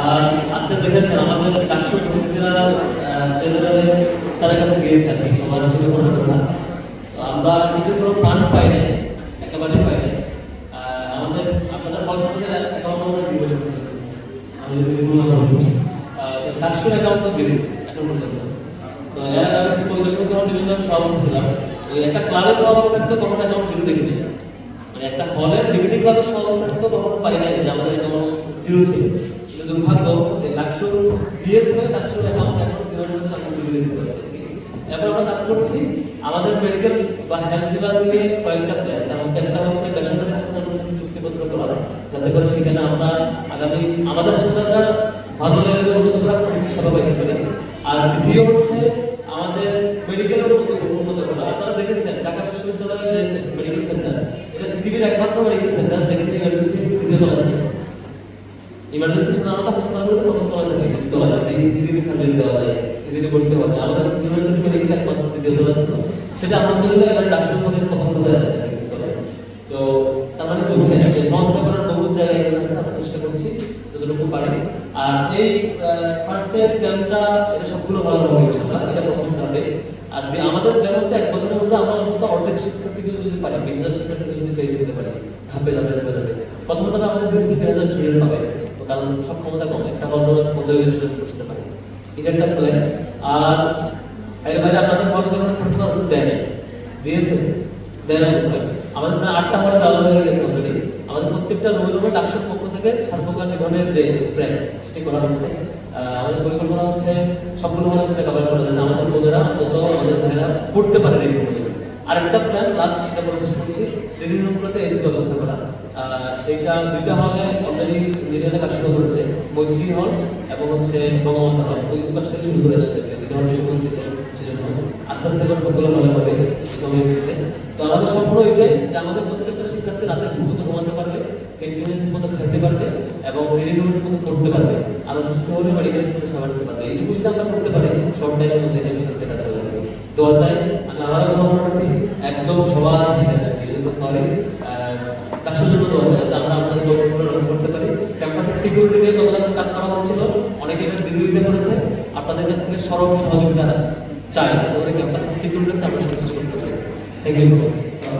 আর আজকে দেখেছেন আমাদের ডাকসু প্রতিনিধিরা ট্রেজারারে স্যারের কাছে গিয়েছে আর সবার ছবি করার কথা তো আমরা কিন্তু কোনো ফান্ড পাই নাই একেবারে পাই নাই। আমাদের, আপনাদের হসপিটালের অ্যাকাউন্ট আমরা জিরো আমি যদি ডাকসুর অ্যাকাউন্ট জিরো এখন পর্যন্ত। তো এর আগে আমি পরিবেশ করতে বিভিন্ন সভাপতি ছিলাম। ওই একটা ক্লাবের সভাপতি থাকতে কখনো অ্যাকাউন্ট জিরো দেখিনি মানে একটা হলের ডিভিডি ক্লাবের সভাপতি থাকতে কখনো পাই নাই যে আমাদের অ্যাকাউন্ট জিরো ছিল। দুর্ভাগ্য যে ডাকসুর জিএস হয়ে অ্যাকাউন্ট এখন কীভাবে এবার আমরা কাজ করছি, আমাদের মেডিকেল বা হেলথ ডিপার্টমেন্টে কয়েকটা প্ল্যান তার মধ্যে একটা হচ্ছে বেসরকারি হাসপাতালের সাথে চুক্তিপত্র করা যাতে করে সেখানে আমরা আগামী, আমাদের হাসপাতালটা ভালো লেগেছে উন্নত করা সেবা পাইতে পারি আর দ্বিতীয় হচ্ছে আমাদের মেডিকেলের উন্নত করা। আপনারা দেখেছেন, ঢাকা বিশ্ববিদ্যালয়ের যে মেডিকেল সেন্টার এটা পৃথিবীর একমাত্র মেডিকেল সেন্টার যেখানে ইমার্জেন্সি সিরিয়াল আছে মানে আর আমাদের প্ল্যান হচ্ছে এক বছরের মধ্যে আমরা অন্তত অর্ধেক শিক্ষার্থীকে যদি পারি, বিশ হাজার যদি তৈরি করতে পারি। প্রথমত আমাদের দুই হাজার স্টুডেন্ট হবে। কারণ সক্ষমতা কম, একটা হল পনেরো স্টুডেন্ট বসতে পারে। এটা একটা প্ল্যান আর এর আপনাদের হল কোনো ছাত্র ওষুধ দেয় নাই দিয়েছে দেয়। আমাদের প্রায় আটটা হল দেওয়া হয়ে গেছে অলরেডি আমাদের প্রত্যেকটা রুমে রুমে ডাক্তার পক্ষ থেকে ছাত্রকার নিধনের যে স্প্রে সেটি করা হচ্ছে। আমাদের পরিকল্পনা হচ্ছে, সবগুলো হলে সেটা কভার করা যাবে আমাদের বোনেরা অন্তত আমাদের ভাইয়েরা পড়তে পারে আর একটা প্ল্যান লাস্ট সেটা করার চেষ্টা করছি। রিডিং রুমগুলোতে এসি ব্যবস্থা করা। সেইটা দুইটা হলে অলরেডি নিজেদের কাজ শুরু করেছে মৈত্রী হল এবং হচ্ছে বঙ্গবন্ধু হল। ওই কাজ থেকে শুরু করে আসছে। দুইটা হল বেশি বঞ্চিত সেজন্য আস্তে আস্তে হবে সময়ের মধ্যে তো আমাদের এটাই যে আমাদের প্রত্যেকটা শিক্ষার্থী রাতে ঘুমাতে পারবে ক্যান্টিনে ঠিকমতো খেতে পারবে এবং ঠিকমতো পড়তে পারবে। আর অসুস্থ হলে মেডিকেল থেকে সেবা পারবে। এইটুকু যদি আমরা করতে পারি শর্ট টাইমের মধ্যে এটা বিষয়টা কাজ যাবে। দোয়া চাই আমি একদম সবার আসছি সরি জন্য যাতে আমরা আপনাদের লক্ষ্যগুলো করতে পারি। ক্যাম্পাসের সিকিউরিটি নিয়ে কতটা কাজ করা হচ্ছিল অনেকে এটার বিরোধিতা করেছে। আপনাদের কাছ থেকে সরব সহযোগিতা চাই যাতে ক্যাম্পাসের সিকিউরিটিতে আমরা সব কিছু করতে পারি। Thank you